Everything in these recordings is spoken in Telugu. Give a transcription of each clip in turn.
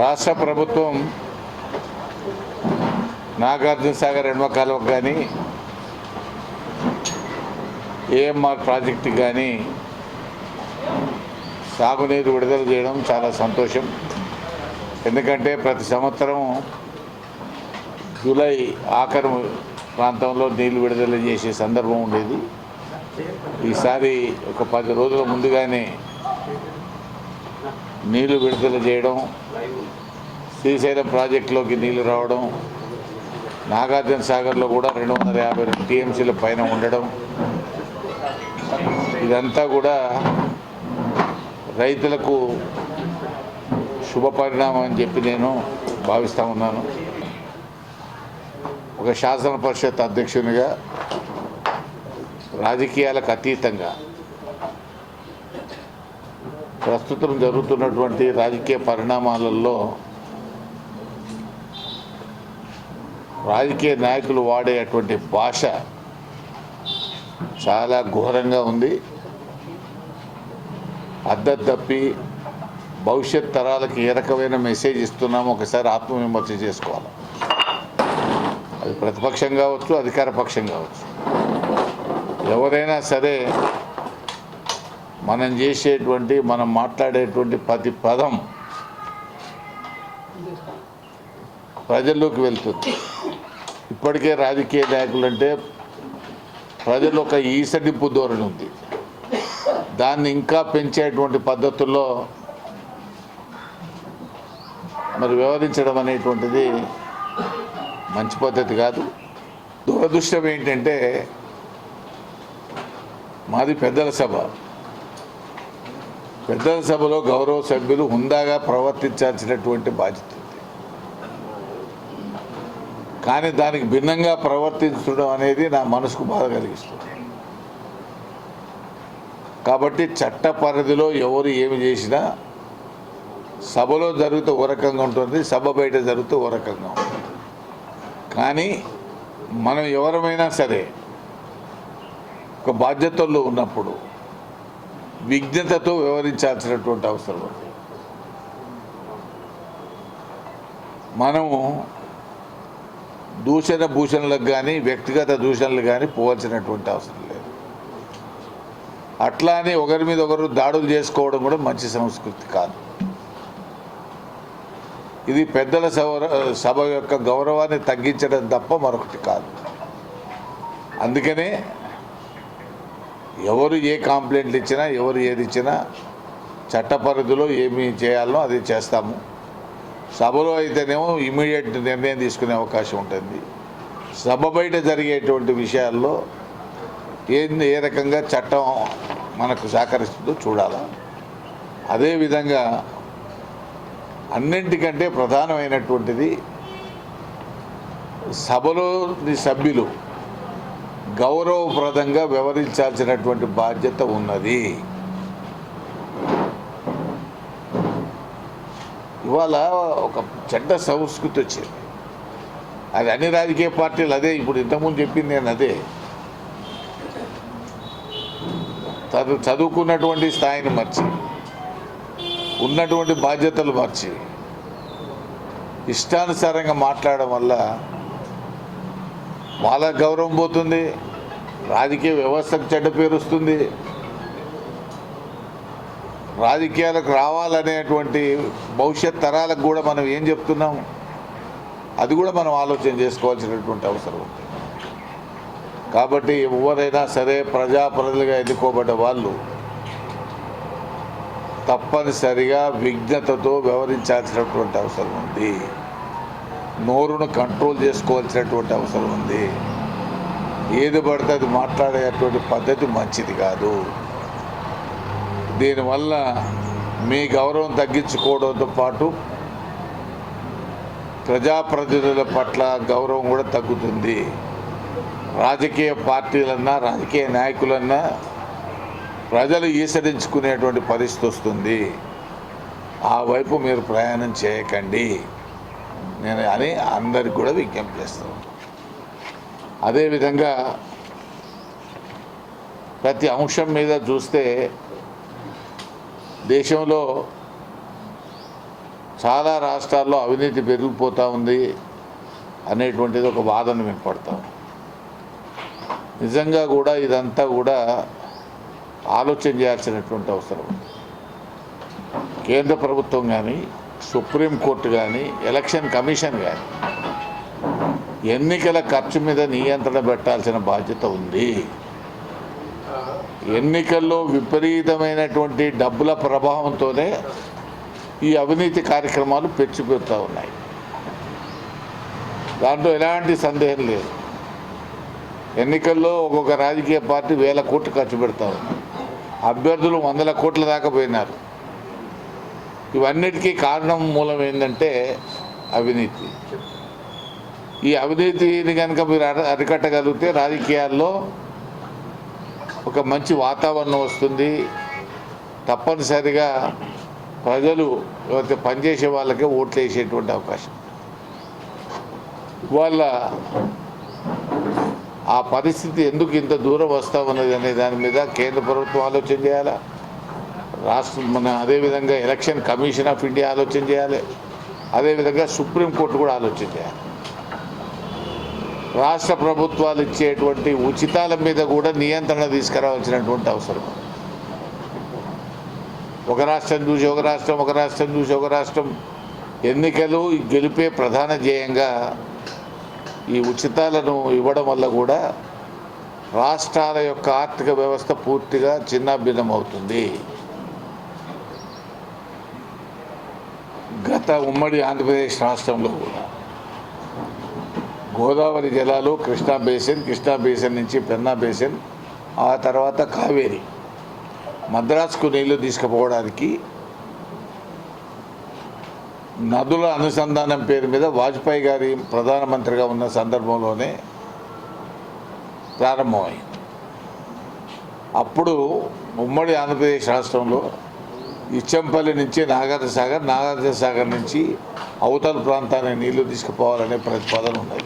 రాష్ట్ర ప్రభుత్వం నాగార్జున సాగర్ ఎడమ కాలువకు కానీ ఏఎంఆర్ ప్రాజెక్టు కానీ సాగునీరు విడుదల చేయడం చాలా సంతోషం. ఎందుకంటే ప్రతి సంవత్సరం జూలై ఆఖరు ప్రాంతంలో నీళ్ళు విడుదల చేసే సందర్భం ఉండేది. ఈసారి ఒక పది రోజుల ముందుగానే నీళ్ళు విడుదల చేయడం శ్రీశైలం ప్రాజెక్టులోకి నీళ్ళు రావడం నాగార్జున సాగర్లో కూడా రెండు వందల యాభై రెండు టీఎంసీల పైన ఉండడం ఇదంతా కూడా రైతులకు శుభ పరిణామం అని చెప్పి నేను భావిస్తూ ఉన్నాను. ఒక శాసన పరిషత్ అధ్యక్షునిగా రాజకీయాలకు అతీతంగా ప్రస్తుతం జరుగుతున్నటువంటి రాజకీయ పరిణామాలలో రాజకీయ నాయకులు వాడేటువంటి భాష చాలా ఘోరంగా ఉంది. అద్దం తప్పి భవిష్యత్ తరాలకు ఏ రకమైన మెసేజ్ ఇస్తున్నామో ఒకసారి ఆత్మవిమర్శ చేసుకోవాలి. అది ప్రతిపక్షం కావచ్చు అధికార పక్షం కావచ్చు. ఎవరైనా సరే మనం చేసేటువంటి మనం మాట్లాడేటువంటి ప్రతి పదం ప్రజల్లోకి వెళ్తుంది. ఇప్పటికే రాజకీయ నాయకులు అంటే ప్రజలు ఒక ఈసడింపు ధోరణి ఉంది. దాన్ని ఇంకా పెంచేటువంటి పద్ధతుల్లో మరి వ్యవహరించడం అనేటువంటిది మంచి పద్ధతి కాదు. దురదృష్టం ఏంటంటే మాది పెద్దల సభ. పెద్దల సభలో గౌరవ సభ్యులు హుందాగా ప్రవర్తించాల్సినటువంటి బాధ్యత కానీ దానికి భిన్నంగా ప్రవర్తించడం అనేది నా మనసుకు బాధ కలిగిస్తుంది. కాబట్టి చట్ట పరిధిలో ఎవరు ఏమి చేసినా సభలో జరుగుతూ ఓ రకంగా ఉంటుంది సభ బయట జరుగుతూ ఓ రకంగా ఉంటుంది. కానీ మనం ఎవరమైనా సరే ఒక బాధ్యతల్లో ఉన్నప్పుడు విజ్ఞతతో వ్యవహరించాల్సినటువంటి అవసరం ఉంది. మనము దూషణ భూషణలకు కానీ వ్యక్తిగత దూషణలు కానీ పోవాల్సినటువంటి అవసరం లేదు. అట్లానే ఒకరి మీద ఒకరు దాడులు చేసుకోవడం కూడా మంచి సంస్కృతి కాదు. ఇది పెద్దల సభ యొక్క గౌరవాన్ని తగ్గించడం తప్ప మరొకటి కాదు. అందుకనే ఎవరు ఏ కంప్లైంట్లు ఇచ్చినా ఎవరు ఏది ఇచ్చినా చట్ట పరిధిలో ఏమి చేయాలో అది చేస్తాము. సభలో అయితేనేమో ఇమీడియట్ నిర్ణయం తీసుకునే అవకాశం ఉంటుంది. సభ బయట జరిగేటువంటి విషయాల్లో ఏంది ఏ రకంగా చట్టం మనకు సహకరిస్తుందో చూడాలి. అదేవిధంగా అన్నింటికంటే ప్రధానమైనటువంటిది సభలోని సభ్యులు గౌరవప్రదంగా వ్యవహరించాల్సినటువంటి బాధ్యత ఉన్నది. ఇవాళ ఒక చెడ్డ సంస్కృతి వచ్చింది. అది అన్ని రాజకీయ పార్టీలు అదే. ఇప్పుడు ఇంతకుముందు చెప్పింది నేను అదే. చదువు చదువుకున్నటువంటి స్థాయిని మర్చి ఉన్నటువంటి బాధ్యతలు మర్చి ఇష్టానుసారంగా మాట్లాడడం వల్ల వాళ్ళ గౌరవం పోతుంది రాజకీయ వ్యవస్థకు చెడ్డ పేరు వస్తుంది. రాజకీయాలకు రావాలనేటువంటి భవిష్యత్ తరాలకు కూడా మనం ఏం చెప్తున్నాం? అది కూడా మనం ఆలోచన చేసుకోవాల్సినటువంటి అవసరం ఉంది. కాబట్టి ఎవరైనా సరే ప్రజాప్రతినిధులుగా ఎన్నుకోబడ్డ వాళ్ళు తప్పనిసరిగా విఘ్నతతో వ్యవహరించాల్సినటువంటి అవసరం ఉంది. నోరును కంట్రోల్ చేసుకోవాల్సినటువంటి అవసరం ఉంది. ఏది పడితే అది మాట్లాడేటువంటి పద్ధతి మంచిది కాదు. దీనివల్ల మీ గౌరవం తగ్గించుకోవడంతో పాటు ప్రజాప్రతినిధుల పట్ల గౌరవం కూడా తగ్గుతుంది. రాజకీయ పార్టీలన్నా రాజకీయ నాయకులన్నా ప్రజలు ఈసరించుకునేటువంటి పరిస్థితి వస్తుంది. ఆ వైపు మీరు ప్రయాణం చేయకండి. నేను అని అందరికి కూడా విజ్ఞప్తి చేస్తాను అదేవిధంగా ప్రతి అంశం మీద చూస్తే దేశంలో చాలా రాష్ట్రాల్లో అవినీతి పెరిగిపోతూ ఉంది అనేటువంటిది ఒక వాదన వినపడతాం నిజంగా కూడా ఇదంతా కూడా ఆలోచన చేయాల్సినటువంటి అవసరం ఉంది. కేంద్ర ప్రభుత్వం కానీ సుప్రీంకోర్టు కానీ ఎలక్షన్ కమిషన్ కానీ ఎన్నికల ఖర్చు మీద నియంత్రణ పెట్టాల్సిన బాధ్యత ఉంది. ఎన్నికల్లో విపరీతమైనటువంటి డబ్బుల ప్రభావంతోనే ఈ అవినీతి కార్యక్రమాలు పెంచిపోతూ ఉన్నాయి. దాంట్లో ఎలాంటి సందేహం లేదు. ఎన్నికల్లో ఒక్కొక్క రాజకీయ పార్టీ వేల కోట్లు ఖర్చు పెడతా ఉంది. అభ్యర్థులు వందల కోట్ల దాకా పోయినారు. ఇవన్నిటికీ కారణం మూలం ఏంటంటే అవినీతి. ఈ అవినీతిని కనుక మీరు అరికట్టగలిగితే రాజకీయాల్లో ఒక మంచి వాతావరణం వస్తుంది. తప్పనిసరిగా ప్రజలు లేకపోతే పనిచేసే వాళ్ళకే ఓట్లు వేసేటువంటి అవకాశం. వాళ్ళ ఆ పరిస్థితి ఎందుకు ఇంత దూరం వస్తామన్నది అనే దాని మీద కేంద్ర ప్రభుత్వం ఆలోచన చేయాలా? రాష్ట్ర మన అదేవిధంగా ఎలక్షన్ కమిషన్ ఆఫ్ ఇండియా ఆలోచన చేయాలి. అదేవిధంగా సుప్రీంకోర్టు కూడా ఆలోచన చేయాలి. రాష్ట్ర ప్రభుత్వాలు ఇచ్చేటువంటి ఉచితాల మీద కూడా నియంత్రణ తీసుకురావాల్సినటువంటి అవసరం. ఒక రాష్ట్రం చూసి ఒక రాష్ట్రం ఒక రాష్ట్రం చూసి ఒక రాష్ట్రం. ఎన్నికలు గెలిపే ప్రధాన ధ్యేయంగా ఈ ఉచితాలను ఇవ్వడం వల్ల కూడా రాష్ట్రాల యొక్క ఆర్థిక వ్యవస్థ పూర్తిగా చిన్నాభిన్నం అవుతుంది. అంతా ఉమ్మడి ఆంధ్రప్రదేశ్ రాష్ట్రంలో. కూడా గోదావరి జలాలు కృష్ణా బేసిన్ కృష్ణా బేసిన్ నుంచి పెన్నా బేసిన్ ఆ తర్వాత కావేరి. మద్రాసుకు నీళ్ళు తీసుకుపోవడానికి నదుల అనుసంధానం పేరు మీద వాజ్పేయి గారి ప్రధానమంత్రిగా ఉన్న సందర్భంలోనే ప్రారంభమైంది. అప్పుడు ఉమ్మడి ఆంధ్రప్రదేశ్ రాష్ట్రంలో ఇచ్చంపల్లి నుంచి నాగార్జున సాగర్ నాగార్జున సాగర్ నుంచి అవతల ప్రాంతానికి నీళ్ళు తీసుకుపోవాలనే ప్రతిపాదన ఉన్నది.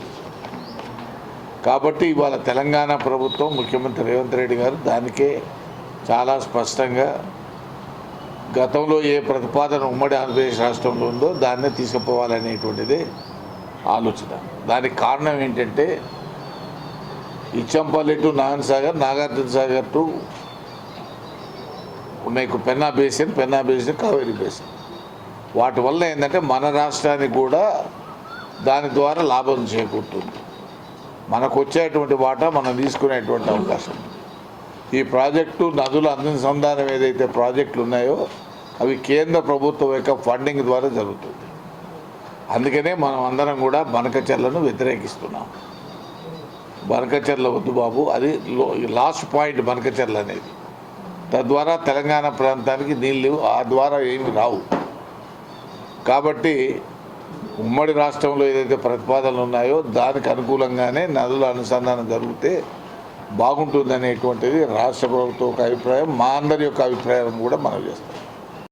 కాబట్టి ఇవాళ తెలంగాణ ప్రభుత్వం ముఖ్యమంత్రి రేవంత్ రెడ్డి గారు దానికే చాలా స్పష్టంగా గతంలో ఏ ప్రతిపాదన ఉమ్మడి ఆంధ్రప్రదేశ్ రాష్ట్రంలో ఉందో దాన్నే తీసుకుపోవాలనేటువంటిది ఆలోచన. దానికి కారణం ఏంటంటే ఇచ్చంపల్లి టు నాగన్ సాగర్ నాగార్జున సాగర్ టు మీకు Penna basin Penna basin Kaveri basin. వాటి వల్ల ఏంటంటే మన రాష్ట్రానికి కూడా దాని ద్వారా లాభం చేకూరుతుంది. మనకు వచ్చేటువంటి వాటా మనం తీసుకునేటువంటి అవకాశం. ఈ ప్రాజెక్టు నదుల అనుసంధానం ఏదైతే ప్రాజెక్టులు ఉన్నాయో అవి కేంద్ర ప్రభుత్వం యొక్క ఫండింగ్ ద్వారా జరుగుతుంది. అందుకనే మనం అందరం కూడా బనకచెర్లను వ్యతిరేకిస్తున్నాం. బనకచెర్ల వద్దు బాబు అది లాస్ట్ పాయింట్ బనకచెర్ల అనేది. తద్వారా తెలంగాణ ప్రాంతానికి నీళ్ళు ఆ ద్వారా ఏమి రావు. కాబట్టి ఉమ్మడి రాష్ట్రంలో ఏదైతే ప్రతిపాదనలు ఉన్నాయో దానికి అనుకూలంగానే నదుల అనుసంధానం జరిగితే బాగుంటుందనేటువంటిది రాష్ట్ర ప్రభుత్వం ఒక అభిప్రాయం మా అందరి యొక్క అభిప్రాయం కూడా మనం చేస్తాం.